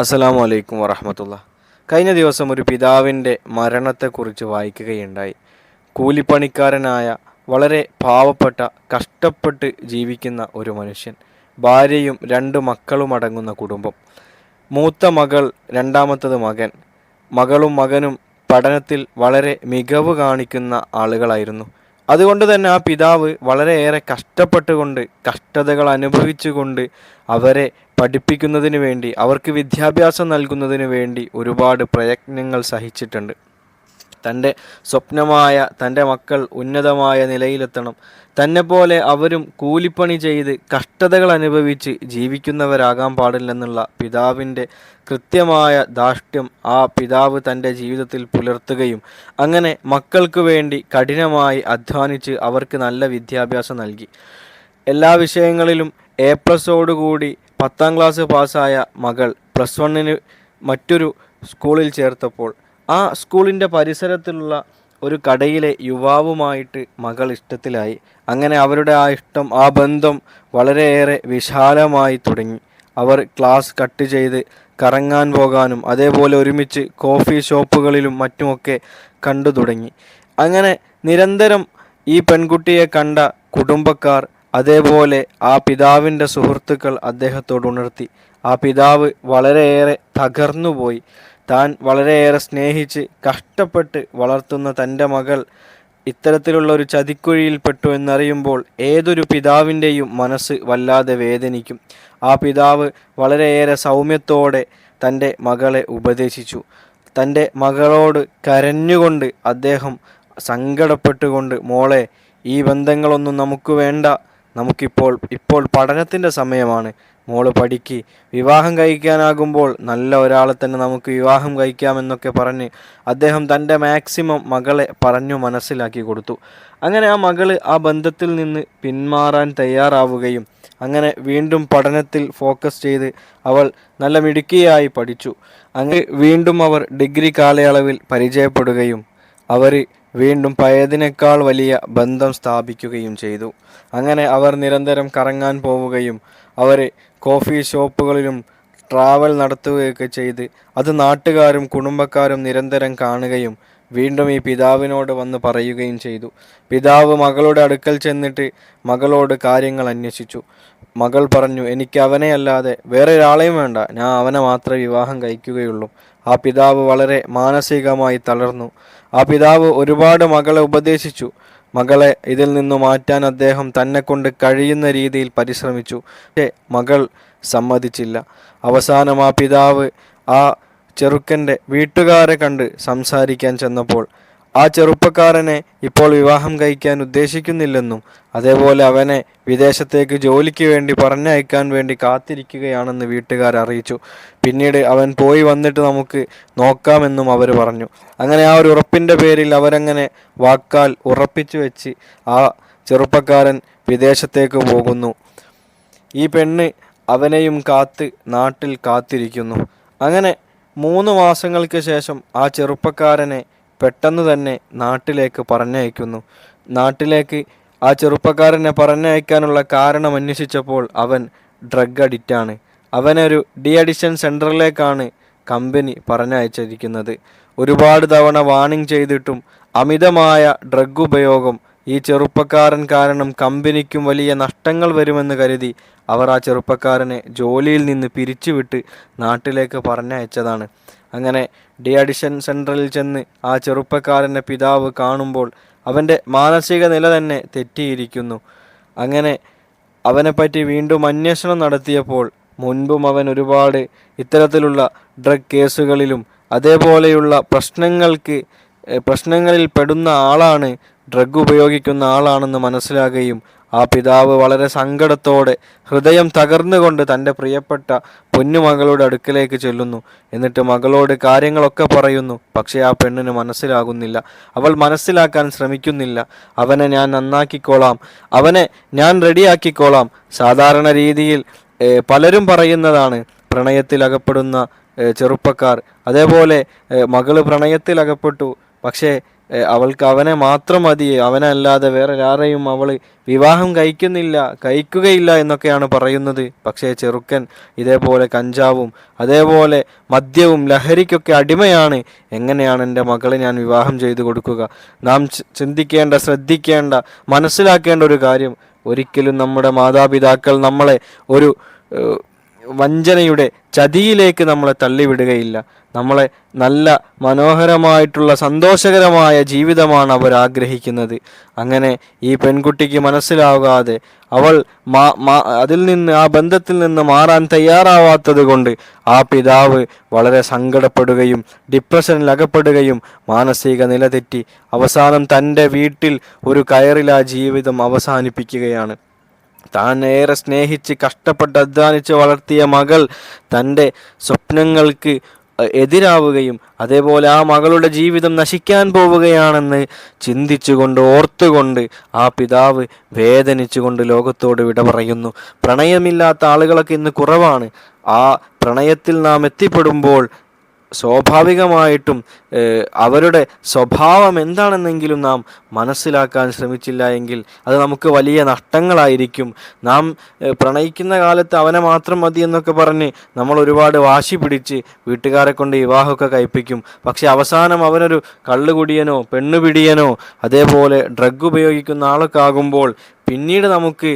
അസ്സലാമു അലൈക്കും വറഹമത്തുള്ള കഴിഞ്ഞ ദിവസം ഒരു പിതാവിന്റെ മരണത്തെക്കുറിച്ച് വായിക്കുകയുണ്ടായി. കൂലിപ്പണിക്കാരനായ വളരെ പാവപ്പെട്ട കഷ്ടപ്പെട്ട് ജീവിക്കുന്ന ഒരു മനുഷ്യൻ ഭാര്യയും രണ്ട് മക്കളും അടങ്ങുന്ന കുടുംബം. മൂത്ത മകൾ രണ്ടാമത്തത് മകൻ. മകളും മകനും പഠനത്തിൽ വളരെ മികവ് കാണിക്കുന്ന ആളുകളായിരുന്നു. അതുകൊണ്ട് തന്നെ ആ പിതാവ് വളരെയേറെ കഷ്ടപ്പെട്ടുകൊണ്ട് കഷ്ടതകൾ അനുഭവിച്ചുകൊണ്ട് അവരെ പഠിപ്പിക്കുന്നതിന് വേണ്ടി അവർക്ക് വിദ്യാഭ്യാസം നൽകുന്നതിന് വേണ്ടി ഒരുപാട് പ്രയത്നങ്ങൾ സഹിച്ചിട്ടുണ്ട്. തന്റെ സ്വപ്നമായ തന്റെ മക്കൾ ഉന്നതമായ നിലയിലെത്തണം. തന്നെ പോലെ അവരും കൂലിപ്പണി ചെയ്ത് കഷ്ടതകൾ അനുഭവിച്ച് ജീവിക്കുന്നവരാകാൻ പാടില്ലെന്നുള്ള പിതാവിന്റെ കൃത്യമായ ധാർഷ്ട്യം ആ പിതാവ് തന്റെ ജീവിതത്തിൽ പുലർത്തുകയും അങ്ങനെ മക്കൾക്ക് വേണ്ടി കഠിനമായി അധ്വാനിച്ച് അവർക്ക് നല്ല വിദ്യാഭ്യാസം നൽകി. എല്ലാ വിഷയങ്ങളിലും എ പ്ലസോടുകൂടി പത്താം ക്ലാസ് പാസ്സായ മകൾ പ്ലസ് വണ്ണിന് മറ്റൊരു സ്കൂളിൽ ചേർത്തപ്പോൾ ആ സ്കൂളിന്റെ പരിസരത്തുള്ള ഒരു കടയിലെ യുവാവുമായിട്ട് മകൾ ഇഷ്ടത്തിലായി. അങ്ങനെ അവരുടെ ആ ഇഷ്ടം ആ ബന്ധം വളരെയേറെ വിശാലമായി തുടങ്ങി. അവർ ക്ലാസ് കട്ട് ചെയ്ത് കറങ്ങാൻ പോകാനും അതേപോലെ ഒരുമിച്ച് കോഫി ഷോപ്പുകളിലും മറ്റുമൊക്കെ കണ്ടു തുടങ്ങി. അങ്ങനെ നിരന്തരം ഈ പെൺകുട്ടിയെ കണ്ട കുടുംബക്കാർ അതേപോലെ ആ പിതാവിന്റെ സുഹൃത്തുക്കൾ അദ്ദേഹത്തോട് ഉണർത്തി. ആ പിതാവ് വളരെയേറെ തകർന്നുപോയി. താൻ വളരെയേറെ സ്നേഹിച്ച് കഷ്ടപ്പെട്ട് വളർത്തുന്ന തന്റെ മകൾ ഇത്തരത്തിലുള്ള ഒരു ചതിക്കുഴിയിൽപ്പെട്ടു എന്നറിയുമ്പോൾ ഏതൊരു പിതാവിന്റെയും മനസ്സ് വല്ലാതെ വേദനിക്കും. ആ പിതാവ് വളരെയേറെ സൗമ്യത്തോടെ തന്റെ മകളെ ഉപദേശിച്ചു. തന്റെ മകളോട് കരഞ്ഞുകൊണ്ട് അദ്ദേഹം സങ്കടപ്പെട്ടുകൊണ്ട് മോളെ ഈ ബന്ധങ്ങളൊന്നും നമുക്ക് വേണ്ട. നമുക്കിപ്പോൾ ഇപ്പോൾ പഠനത്തിന്റെ സമയമാണ്. മോൾ പഠിക്ക്. വിവാഹം കഴിക്കാനാകുമ്പോൾ നല്ല ഒരാളെ തന്നെ നമുക്ക് വിവാഹം കഴിക്കാമെന്നൊക്കെ പറഞ്ഞ് അദ്ദേഹം തന്റെ മാക്സിമം മകളെ പറഞ്ഞു മനസ്സിലാക്കി കൊടുത്തു. അങ്ങനെ ആ മകൾ ആ ബന്ധത്തിൽ നിന്ന് പിന്മാറാൻ തയ്യാറാവുകയും അങ്ങനെ വീണ്ടും പഠനത്തിൽ ഫോക്കസ് ചെയ്ത് അവൾ നല്ല മിടുക്കിയായി പഠിച്ചു. അങ്ങനെ വീണ്ടും അവർ ഡിഗ്രി കാലയളവിൽ പരിചയപ്പെടുകയും അവർ വീണ്ടും പഴയതിനേക്കാൾ വലിയ ബന്ധം സ്ഥാപിക്കുകയും ചെയ്തു. അങ്ങനെ അവർ നിരന്തരം കറങ്ങാൻ പോവുകയും അവർ കോഫി ഷോപ്പുകളിലും ട്രാവൽ നടത്തുകയൊക്കെ ചെയ്ത് അത് നാട്ടുകാരും കുടുംബക്കാരും നിരന്തരം കാണുകയും വീണ്ടും ഈ പിതാവിനോട് വന്ന് പറയുകയും ചെയ്തു. പിതാവ് മകളുടെ അടുക്കൽ ചെന്നിട്ട് മകളോട് കാര്യങ്ങൾ അന്വേഷിച്ചു. മകൾ പറഞ്ഞു എനിക്ക് അവനെ അല്ലാതെ വേറെ ഒരാളെയും വേണ്ട. ഞാൻ അവനെ മാത്രമേ വിവാഹം കഴിക്കുകയുള്ളൂ. ആ പിതാവ് വളരെ മാനസികമായി തളർന്നു. ആ പിതാവ് ഒരുപാട് മകളെ ഉപദേശിച്ചു. മകളെ ഇതിൽ നിന്നു മാറ്റാൻ അദ്ദേഹം തന്നെ കൊണ്ട് കഴിയുന്ന രീതിയിൽ പരിശ്രമിച്ചു. പക്ഷേ മകൾ സമ്മതിച്ചില്ല. അവസാനം ആ പിതാവ് ആ ചെറുക്കന്റെ വീട്ടുകാരെ കണ്ട് സംസാരിക്കാൻ ചെന്നപ്പോൾ ആ ചെറുപ്പക്കാരനെ ഇപ്പോൾ വിവാഹം കഴിക്കാൻ ഉദ്ദേശിക്കുന്നില്ലെന്നും അതേപോലെ അവനെ വിദേശത്തേക്ക് ജോലിക്ക് വേണ്ടി പറഞ്ഞയക്കാൻ വേണ്ടി കാത്തിരിക്കുകയാണെന്ന് വീട്ടുകാർ അറിയിച്ചു. പിന്നീട് അവൻ പോയി വന്നിട്ട് നമുക്ക് നോക്കാമെന്നും അവർ പറഞ്ഞു. അങ്ങനെ ആ ഒരു ഉറപ്പിന്റെ പേരിൽ അവരങ്ങനെ വാക്കാൽ ഉറപ്പിച്ചു വെച്ച് ആ ചെറുപ്പക്കാരൻ വിദേശത്തേക്ക് പോകുന്നു. ഈ പെണ്ണ് അവനെയും കാത്ത് നാട്ടിൽ കാത്തിരിക്കുന്നു. അങ്ങനെ മൂന്ന് മാസങ്ങൾക്ക് ശേഷം ആ ചെറുപ്പക്കാരനെ പെട്ടെന്ന് തന്നെ നാട്ടിലേക്ക് പറഞ്ഞയക്കുന്നു. നാട്ടിലേക്ക് ആ ചെറുപ്പക്കാരനെ പറഞ്ഞയക്കാനുള്ള കാരണം അന്വേഷിച്ചപ്പോൾ അവൻ ഡ്രഗ് അഡിക്റ്റാണ് അവനൊരു ഡി അഡിഷൻ സെന്ററിലേക്കാണ് കമ്പനി പറഞ്ഞയച്ചിരിക്കുന്നത്. ഒരുപാട് തവണ വാണിംഗ് ചെയ്തിട്ടും അമിതമായ ഡ്രഗ് ഉപയോഗം ഈ ചെറുപ്പക്കാരൻ കാരണം കമ്പനിക്കും വലിയ നഷ്ടങ്ങൾ വരുമെന്ന് കരുതി അവർ ആ ചെറുപ്പക്കാരനെ ജോലിയിൽ നിന്ന് പിരിച്ചുവിട്ട് നാട്ടിലേക്ക് പറഞ്ഞയച്ചതാണ്. അങ്ങനെ ഡി അഡിഷൻ സെന്ററിൽ ചെന്ന് ആ ചെറുപ്പക്കാരന്റെ പിതാവ് കാണുമ്പോൾ അവന്റെ മാനസിക നില തന്നെ തെറ്റിയിരിക്കുന്നു. അങ്ങനെ അവനെപ്പറ്റി വീണ്ടും അന്വേഷണം നടത്തിയപ്പോൾ മുൻപും അവൻ ഒരുപാട് ഇത്തരത്തിലുള്ള ഡ്രഗ് കേസുകളിലും അതേപോലെയുള്ള പ്രശ്നങ്ങൾക്ക് പ്രശ്നങ്ങളിൽ പെടുന്ന ആളാണ് ഡ്രഗ് ഉപയോഗിക്കുന്ന ആളാണെന്ന് മനസ്സിലാകുകയും ആ പിതാവ് വളരെ സങ്കടത്തോടെ ഹൃദയം തകർന്നുകൊണ്ട് തന്റെ പ്രിയപ്പെട്ട പൊന്നുമകളുടെ അടുക്കലേക്ക് ചെല്ലുന്നു. എന്നിട്ട് മകളോട് കാര്യങ്ങളൊക്കെ പറയുന്നു. പക്ഷേ ആ പെണ്ണിന് മനസ്സിലാകുന്നില്ല. അവൾ മനസ്സിലാക്കാൻ ശ്രമിക്കുന്നില്ല. അവനെ ഞാൻ നന്നാക്കിക്കോളാം. അവനെ ഞാൻ റെഡിയാക്കിക്കോളാം. സാധാരണ രീതിയിൽ പലരും പറയുന്നതാണ് പ്രണയത്തിൽ അകപ്പെടുന്ന ചെറുപ്പക്കാർ. അതേപോലെ മകൾ പ്രണയത്തിൽ അകപ്പെട്ടു. പക്ഷേ അവൾക്ക് അവനെ മാത്രം മതി. അവനല്ലാതെ വേറെ ആരെയും അവൾ വിവാഹം കഴിക്കുന്നില്ല കഴിക്കുകയില്ല എന്നൊക്കെയാണ് പറയുന്നത്. പക്ഷേ ചെറുക്കൻ ഇതേപോലെ കഞ്ചാവും അതേപോലെ മദ്യവും ലഹരിക്കൊക്കെ അടിമയാണ്. എങ്ങനെയാണ് എന്റെ മകളെ ഞാൻ വിവാഹം ചെയ്തു കൊടുക്കുക? നാം ചിന്തിക്കേണ്ട ശ്രദ്ധിക്കേണ്ട മനസ്സിലാക്കേണ്ട ഒരു കാര്യം. ഒരിക്കലും നമ്മുടെ മാതാപിതാക്കൾ നമ്മളെ ഒരു വഞ്ചനയുടെ ചതിയിലേക്ക് നമ്മളെ തള്ളിവിടുകയില്ല. നമ്മളെ നല്ല മനോഹരമായിട്ടുള്ള സന്തോഷകരമായ ജീവിതമാണ് അവർ ആഗ്രഹിക്കുന്നത്. അങ്ങനെ ഈ പെൺകുട്ടിക്ക് മനസ്സിലാകാതെ അവൾ അതിൽ നിന്ന് ആ ബന്ധത്തിൽ നിന്ന് മാറാൻ തയ്യാറാവാത്തത് കൊണ്ട് ആ പിതാവ് വളരെ സങ്കടപ്പെടുകയും ഡിപ്രഷനിൽ അകപ്പെടുകയും മാനസിക നില തെറ്റി അവസാനം തന്റെ വീട്ടിൽ ഒരു കയറിൽ ആ ജീവിതം അവസാനിപ്പിക്കുകയാണ്. താൻ ഏറെ സ്നേഹിച്ച് കഷ്ടപ്പെട്ട് അധ്വാനിച്ച് വളർത്തിയ മകൾ തന്റെ സ്വപ്നങ്ങൾക്ക് എതിരാവുകയും അതേപോലെ ആ മകളുടെ ജീവിതം നശിക്കാൻ പോവുകയാണെന്ന് ചിന്തിച്ചുകൊണ്ട് ഓർത്തുകൊണ്ട് ആ പിതാവ് വേദനിച്ചുകൊണ്ട് ലോകത്തോട് വിട പറയുന്നു. പ്രണയമില്ലാത്ത ആളുകളൊക്കെ ഇന്ന് കുറവാണ്. ആ പ്രണയത്തിൽ നാം എത്തിപ്പെടുമ്പോൾ സ്വാഭാവികമായിട്ടും അവരുടെ സ്വഭാവം എന്താണെന്നെങ്കിലും നാം മനസ്സിലാക്കാൻ ശ്രമിച്ചില്ല എങ്കിൽ അത് നമുക്ക് വലിയ നഷ്ടങ്ങളായിരിക്കും. നാം പ്രണയിക്കുന്ന കാലത്ത് അവനെ മാത്രം മതി എന്നൊക്കെ പറഞ്ഞ് നമ്മൾ ഒരുപാട് വാശി പിടിച്ച് വീട്ടുകാരെ കൊണ്ട് വിവാഹമൊക്കെ കഴിപ്പിക്കും. പക്ഷെ അവസാനം അവനൊരു കള്ളുകുടിയനോ പെണ്ണുപിടിയനോ അതേപോലെ ഡ്രഗ് ഉപയോഗിക്കുന്ന ആളൊക്കെ ആകുമ്പോൾ പിന്നീട് നമുക്ക്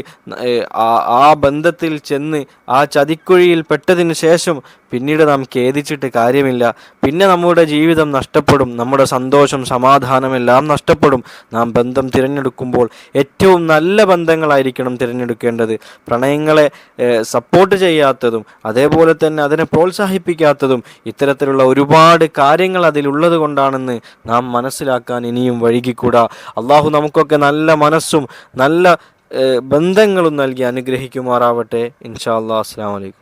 ആ ബന്ധത്തിൽ ചെന്ന് ആ ചതിക്കുഴിയിൽ പെട്ടതിന് ശേഷം പിന്നീട് നാം ഖേദിച്ചിട്ട് കാര്യമില്ല. പിന്നെ നമ്മുടെ ജീവിതം നഷ്ടപ്പെടും. നമ്മുടെ സന്തോഷം സമാധാനമെല്ലാം നഷ്ടപ്പെടും. നാം ബന്ധം തിരഞ്ഞെടുക്കുമ്പോൾ ഏറ്റവും നല്ല ബന്ധങ്ങളായിരിക്കണം തിരഞ്ഞെടുക്കേണ്ടത്. പ്രണയങ്ങളെ സപ്പോർട്ട് ചെയ്യാത്തതും അതേപോലെ തന്നെ അതിനെ പ്രോത്സാഹിപ്പിക്കാത്തതും ഇത്തരത്തിലുള്ള ഒരുപാട് കാര്യങ്ങൾ അതിലുള്ളത് കൊണ്ടാണെന്ന് നാം മനസ്സിലാക്കാൻ ഇനിയും വൈകിക്കൂടാ. അള്ളാഹു നമുക്കൊക്കെ നല്ല മനസ്സും നല്ല ബന്ധങ്ങളും നൽകി അനുഗ്രഹിക്കുമാറാവട്ടെ. ഇൻഷാ അല്ലാ അസ്സാം വലൈക്കും